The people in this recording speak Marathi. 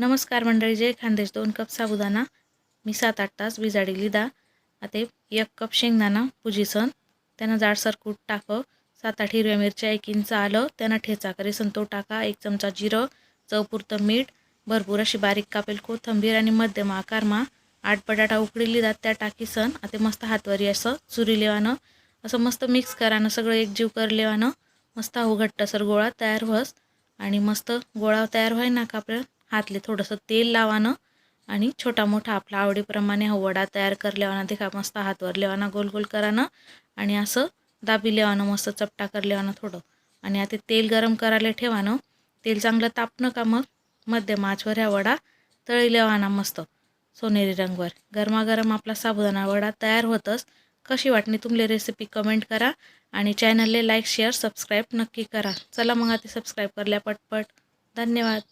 नमस्कार मंडळी जय खानदेश. दोन कप साबुदाणा मी सात आठ तास विजाडी लिदा. आता एक कप शेंगदाणा पुजीसन त्यानं जाडसर कूट टाकं. सात आठ हिरव्या मिरच्या एक इंच आलं. त्यानं ठेचा करी तो टाका. एक चमचा जिरं चवपुरतं मीठ. भरपूर अशी बारीक कापेल कोथंबीर आणि मध्यम आकारमा आठ बटाटा उकडी लिदात त्या टाकीसन. आता मस्त हातवरी असं चुरी लेवानं. असं मस्त मिक्स करानं सगळं एकजीव कर लेवानं. मस्त हा घट्टसर गोळा तयार व्हस. आणि मस्त गोळा तयार व्हाय ना का हातले थोडंसं तेल लावानं आणि छोटा मोठा आपला आवडीप्रमाणे हा वडा तयार करल्यावाना देखा मस्त हातवर लेवाना गोल गोल कराना आणि असं दाबी लेवानं मस्त चपटा कर लेवानं थोडं. आणि आता तेल गरम करायला ठेवानं. तेल चांगलं तापणं का मग? मध्यम आचवर ह्या वडा तळी लेवाना मस्त सोनेरी रंगवर. गरमागरम आपला साबुदाणा वडा तयार होतच. कशी वाटली तुमले रेसिपी कमेंट करा आणि चॅनलले लाईक शेअर सबस्क्राईब नक्की करा. चला मग आता सबस्क्राईब करल्या पटपट. धन्यवाद.